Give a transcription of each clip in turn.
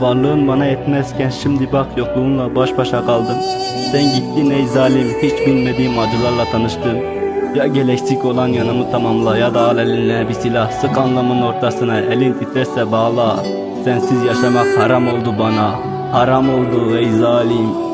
Varlığın bana yetmezken şimdi bak yokluğunla baş başa kaldım. Sen gittin ey zalim hiç bilmediğim acılarla tanıştım. Ya gel eksik olan yanımı tamamla ya da al eline bir silah. Sık anlamın ortasına elin titrese bağla. Sensiz yaşamak haram oldu bana. Haram oldu ey zalim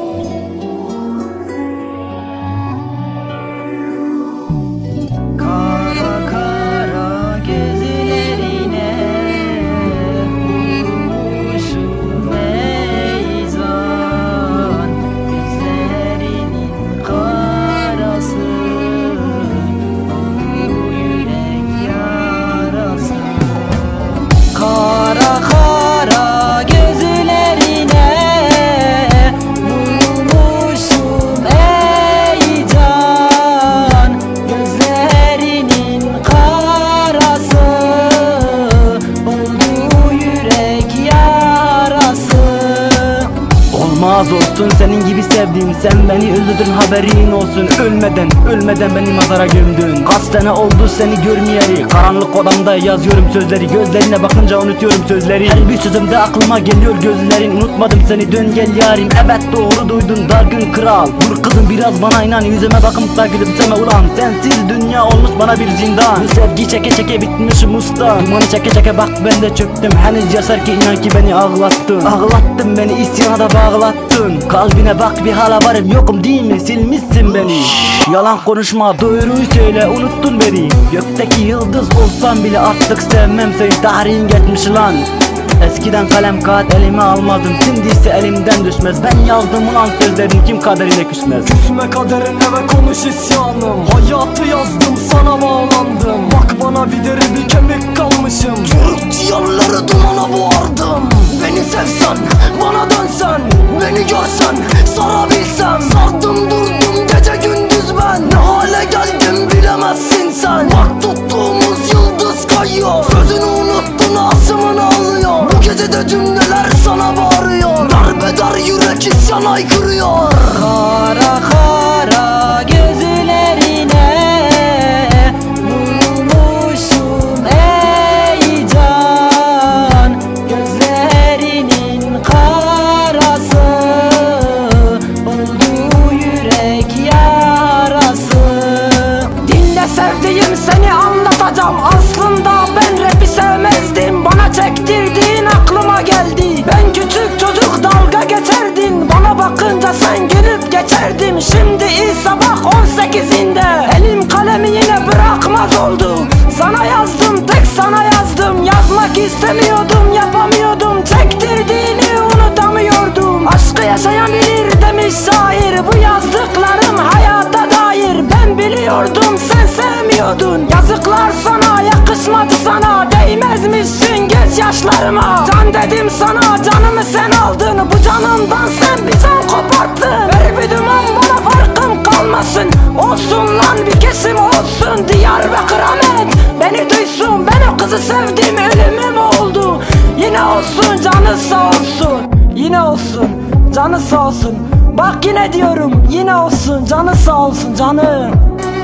Olmaz olsun senin gibi sevdiğim Sen beni öldürdün haberin olsun. Ölmeden ölmeden beni mazara gömdün. Kaç sene oldu seni görmeyeli. Karanlık odamda yazıyorum sözleri. Gözlerine bakınca unutuyorum sözleri. Her bir sözümde aklıma geliyor gözlerin. Unutmadım seni dön gel yarim. Evet doğru duydun dargın kral. Vur kızım biraz bana inan. Yüzüme bakıp da gülümseme ulan. Sensiz dünya olmuş bana bir zindan. Bu sevgi çeke çeke bitmişim usta Dumanı çeke çeke bak ben de çöktüm. Henüz yaşar ki inan ki beni ağlattın. Ağlattın beni isyana da bağlattın Kalbine bak bir hala varım yokum değil mi? Silmişsin beni. Yalan konuşma doğruyu söyle unuttun beni. Gökteki yıldız olsam bile artık sevmem seni. Tarihin geçmiş lan. Eskiden kalem kağıt elime almazdım. Şimdi ise elimden düşmez. Ben yazdım ulan sözlerin kim kaderine küsmez? Küsme kaderine ve konuş isyanım Hayatı yazdım sana bağlandım. Bak bana bir deri bir kemik kalmışım sarabilsem Sardım durdum gece gündüz ben. Ne hale geldim bilemezsin sen. Bak tuttuğumuz yıldız kayıyor. Sözünü unuttun asımını alıyor. Bu gece de cümleler sana bağırıyor. Darbeder yürek isyan aykırıyor. Kara kara bakınca sen gülüp geçerdin Şimdi ise bak 18'inde Elim kalemi yine bırakmaz oldu. Sana yazdım tek sana yazdım. Yazmak istemiyordum yapamıyordum. Çektirdiğini unutamıyordum. Aşkı yaşayan demiş şair. Bu yazdıklarım hayata dair. Ben biliyordum sen sevmiyordun. Yazıklar sana yakışmadı sana. Değmezmişsin göz yaşlarıma. Can dedim sana canımı sen aldın. Bu canımdan sen Olsun lan bir kesim olsun Diyarbakır Ahmet Beni duysun ben o kızı sevdim ölümüm oldu. Yine olsun canı sağ olsun Yine olsun canı sağ olsun. Bak yine diyorum yine olsun canı sağ olsun canım.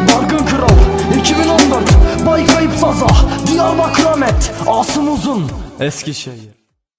Dargın Kral 2014 Bay Kayıp Saza Diyarbakır Ahmet Asım Uzun. Eskişehir